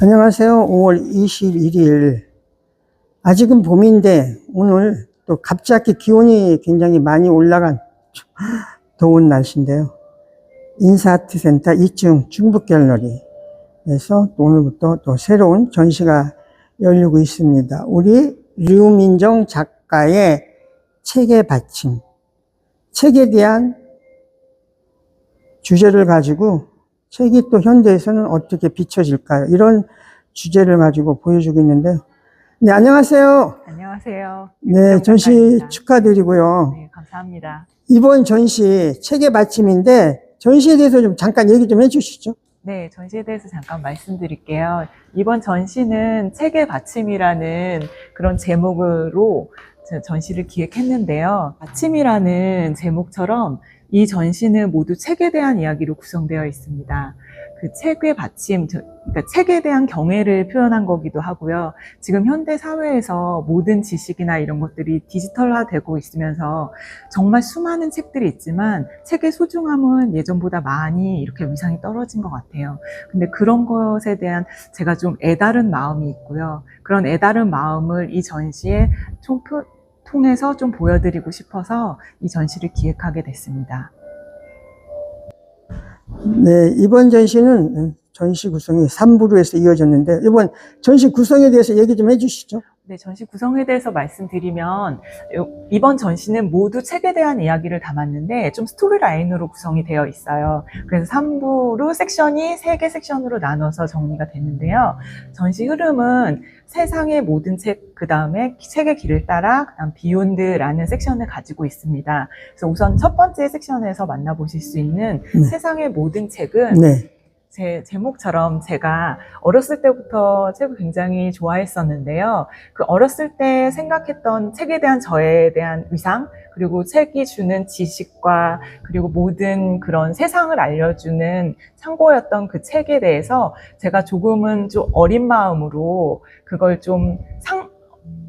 안녕하세요. 5월 21일. 아직은 봄인데 오늘 또 갑자기 기온이 굉장히 많이 올라간 더운 날씨인데요. 인사아트센터 2층 중북갤러리에서 또 오늘부터 또 새로운 전시가 열리고 있습니다. 우리 류민정 작가의 책의 받침, 책에 대한 주제를 가지고 책이 또 현대에서는 어떻게 비춰질까요? 이런 주제를 가지고 보여주고 있는데요. 네, 안녕하세요. 안녕하세요. 네, 전시 작가입니다. 축하드리고요. 네, 감사합니다. 이번 전시 책의 받침인데 전시에 대해서 좀 잠깐 얘기 좀 해주시죠. 네, 전시에 대해서 잠깐 말씀드릴게요. 이번 전시는 책의 받침이라는 그런 제목으로 저 전시를 기획했는데요. 받침이라는 제목처럼 이 전시는 모두 책에 대한 이야기로 구성되어 있습니다. 그 책의 받침, 저- 그러니까 책에 대한 경애를 표현한 거기도 하고요. 지금 현대 사회에서 모든 지식이나 이런 것들이 디지털화되고 있으면서 정말 수많은 책들이 있지만 책의 소중함은 예전보다 많이 이렇게 위상이 떨어진 것 같아요. 근데 그런 것에 대한 제가 좀 애다른 마음이 있고요. 그런 애다른 마음을 이 전시에 총 표- 통해서 좀 보여드리고 싶어서 이 전시를 기획하게 됐습니다. 네, 이번 전시는 전시 구성이 3부로 해서 이어졌는데 이번 전시 구성에 대해서 얘기 좀 해주시죠. 네, 전시 구성에 대해서 말씀드리면 요- 이번 전시는 모두 책에 대한 이야기를 담았는데 좀 스토리 라인으로 구성이 되어 있어요. 그래서 3부로 섹션이 3개 섹션으로 나눠서 정리가 됐는데요. 전시 흐름은 세상의 모든 책, 그 다음에 책의 길을 따라, 그 다음 비욘드라는 섹션을 가지고 있습니다. 그래서 우선 첫 번째 섹션에서 만나보실 수 있는 네. 세상의 모든 책은 네, 제 제목처럼 제가 어렸을 때부터 책을 굉장히 좋아했었는데요. 그 어렸을 때 생각했던 책에 대한 저에 대한 위상, 그리고 책이 주는 지식과 그리고 모든 그런 세상을 알려주는 창고였던 그 책에 대해서 제가 조금은 좀 어린 마음으로 그걸 좀 상,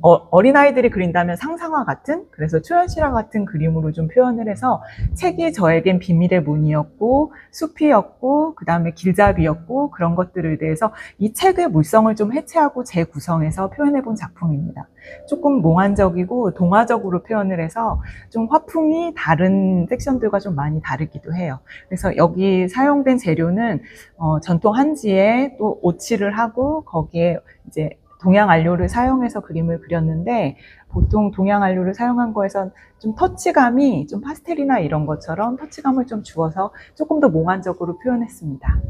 어, 린아이들이 그린다면 상상화 같은, 그래서 초연실화 같은 그림으로 좀 표현을 해서 책이 저에겐 비밀의 문이었고, 숲이었고, 그 다음에 길잡이였고, 그런 것들에 대해서 이 책의 물성을 좀 해체하고 재구성해서 표현해 본 작품입니다. 조금 몽환적이고 동화적으로 표현을 해서 좀 화풍이 다른 섹션들과 좀 많이 다르기도 해요. 그래서 여기 사용된 재료는 어, 전통 한지에 또 오칠을 하고 거기에 이제 동양 안료를 사용해서 그림을 그렸는데 보통 동양 안료를 사용한 거에선 좀 터치감이 좀 파스텔이나 이런 것처럼 터치감을 좀 주어서 조금 더 몽환적으로 표현했습니다.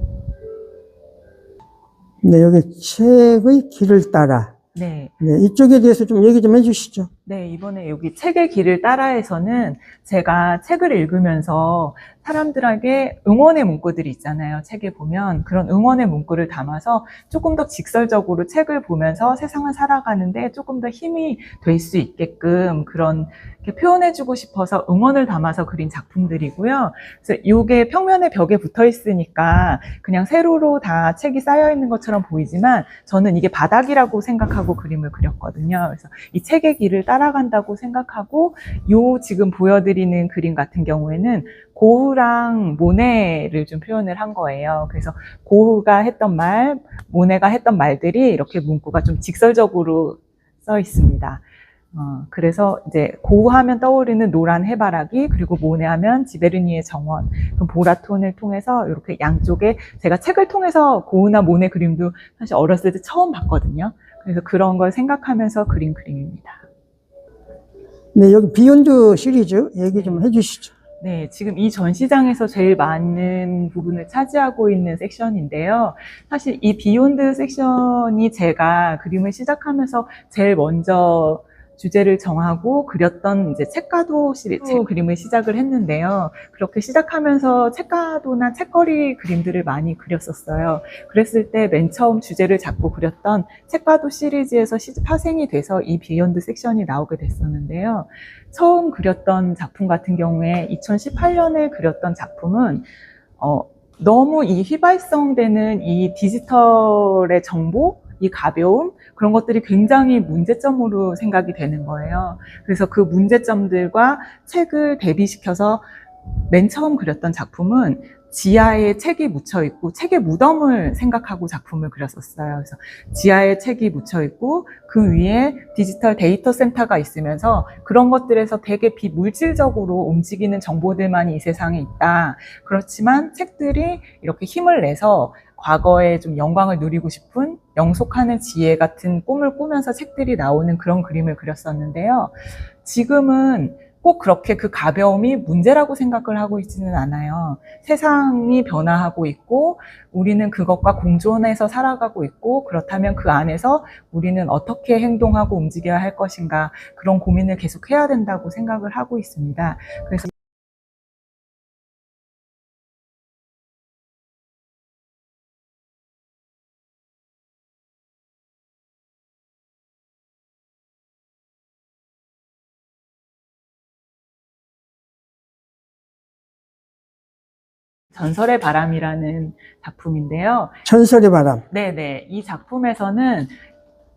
네 여기 책의 길을 따라. 네. 네, 이쪽에 대해서 좀 얘기 좀 해주시죠. 네, 이번에 여기 책의 길을 따라해서는 제가 책을 읽으면서 사람들에게 응원의 문구들이 있잖아요. 책에 보면 그런 응원의 문구를 담아서 조금 더 직설적으로 책을 보면서 세상을 살아가는데 조금 더 힘이 될 수 있게끔 그런 표현해주고 싶어서 응원을 담아서 그린 작품들이고요. 그래서 이게 평면에 벽에 붙어 있으니까 그냥 세로로 다 책이 쌓여 있는 것처럼 보이지만 저는 이게 바닥이라고 생각하고 그림을 그렸거든요. 그래서 이 책의 길을 따라 간다고 생각하고 요 지금 보여드리는 그림 같은 경우에는 고흐랑 모네를 좀 표현을 한 거예요. 그래서 고흐가 했던 말, 모네가 했던 말들이 이렇게 문구가 좀 직설적으로 써 있습니다. 어, 그래서 이제 고흐 하면 떠오르는 노란 해바라기, 그리고 모네 하면 지베르니의 정원, 그 보라톤을 통해서 이렇게 양쪽에 제가 책을 통해서 고흐나 모네 그림도 사실 어렸을 때 처음 봤거든요. 그래서 그런 걸 생각하면서 그린 그림입니다. 네, 여기 비욘드 시리즈 얘기 좀 해주시죠. 네, 지금 이 전시장에서 제일 많은 부분을 차지하고 있는 섹션인데요. 사실 이 비욘드 섹션이 제가 그림을 시작하면서 제일 먼저 주제를 정하고 그렸던 이제 책가도 시리 책 그림을 시작을 했는데요. 그렇게 시작하면서 책가도나 책거리 그림들을 많이 그렸었어요. 그랬을 때 맨 처음 주제를 잡고 그렸던 책가도 시리즈에서 시- 파생이 돼서 이 비욘드 섹션이 나오게 됐었는데요. 처음 그렸던 작품 같은 경우에 2018년에 그렸던 작품은 어, 너무 이 휘발성되는 이 디지털의 정보, 이 가벼움 그런 것들이 굉장히 문제점으로 생각이 되는 거예요. 그래서 그 문제점들과 책을 대비시켜서 맨 처음 그렸던 작품은 지하에 책이 묻혀 있고 책의 무덤을 생각하고 작품을 그렸었어요. 그래서 지하에 책이 묻혀 있고 그 위에 디지털 데이터 센터가 있으면서 그런 것들에서 되게 비물질적으로 움직이는 정보들만이 이 세상에 있다. 그렇지만 책들이 이렇게 힘을 내서 과거에 좀 영광을 누리고 싶은 영속하는 지혜 같은 꿈을 꾸면서 책들이 나오는 그런 그림을 그렸었는데요. 지금은 꼭 그렇게 그 가벼움이 문제라고 생각을 하고 있지는 않아요. 세상이 변화하고 있고 우리는 그것과 공존해서 살아가고 있고 그렇다면 그 안에서 우리는 어떻게 행동하고 움직여야 할 것인가 그런 고민을 계속 해야 된다고 생각을 하고 있습니다. 그래서 전설의 바람이라는 작품인데요. 전설의 바람. 네네. 이 작품에서는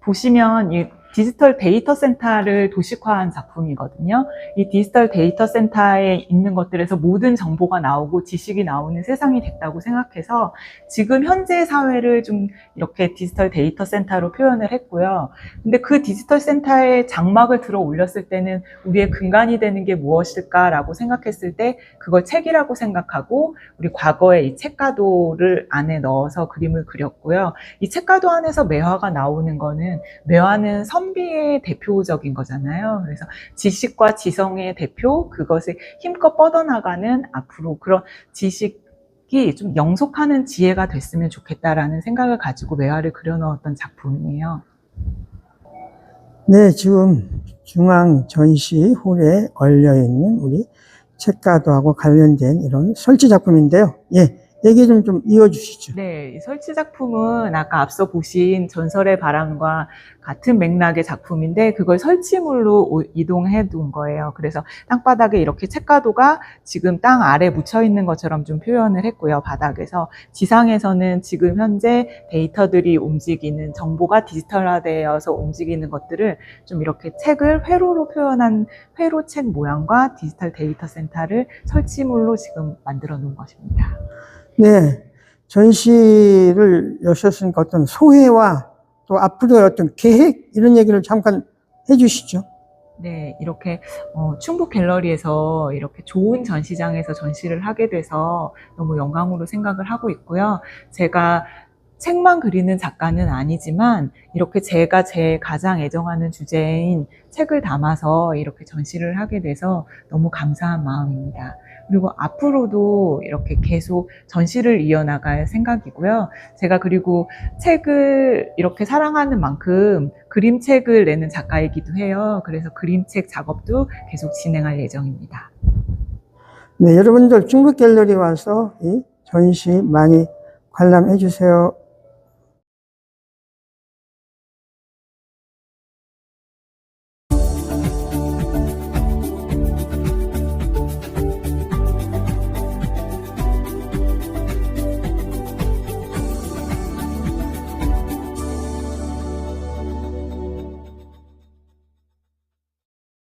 보시면 이 디지털 데이터 센터를 도식화한 작품이거든요. 이 디지털 데이터 센터에 있는 것들에서 모든 정보가 나오고 지식이 나오는 세상이 됐다고 생각해서 지금 현재 사회를 좀 이렇게 디지털 데이터 센터로 표현을 했고요. 근데 그 디지털 센터에 장막을 들어 올렸을 때는 우리의 근간이 되는 게 무엇일까라고 생각했을 때 그걸 책이라고 생각하고 우리 과거에 이 책가도를 안에 넣어서 그림을 그렸고요. 이 책가도 안에서 매화가 나오는 거는 매화는 선비의 대표적인 거잖아요. 그래서 지식과 지성의 대표, 그것을 힘껏 뻗어나가는 앞으로 그런 지식이 좀 영속하는 지혜가 됐으면 좋겠다라는 생각을 가지고 매화를 그려넣었던 작품이에요. 네, 지금 중앙 전시홀에 걸려 있는 우리 책가도하고 관련된 이런 설치 작품인데요. 예, 얘기 좀, 좀 이어주시죠. 네, 이 설치 작품은 아까 앞서 보신 전설의 바람과 같은 맥락의 작품인데 그걸 설치물로 오- 이동해 둔 거예요. 그래서 땅바닥에 이렇게 책가도가 지금 땅 아래 묻혀 있는 것처럼 좀 표현을 했고요. 바닥에서 지상에서는 지금 현재 데이터들이 움직이는 정보가 디지털화되어서 움직이는 것들을 좀 이렇게 책을 회로로 표현한 회로 책 모양과 디지털 데이터 센터를 설치물로 지금 만들어 놓은 것입니다. 네, 전시를 여셨으니까 어떤 소회와 또 앞으로의 어떤 계획, 이런 얘기를 잠깐 해주시죠. 네, 이렇게 어, 충북 갤러리에서 이렇게 좋은 전시장에서 전시를 하게 돼서 너무 영광으로 생각을 하고 있고요. 제가 책만 그리는 작가는 아니지만 이렇게 제가 제 가장 애정하는 주제인 책을 담아서 이렇게 전시를 하게 돼서 너무 감사한 마음입니다. 그리고 앞으로도 이렇게 계속 전시를 이어나갈 생각이고요. 제가 그리고 책을 이렇게 사랑하는 만큼 그림책을 내는 작가이기도 해요. 그래서 그림책 작업도 계속 진행할 예정입니다. 네, 여러분들 중국 갤러리 와서 이 전시 많이 관람해 주세요.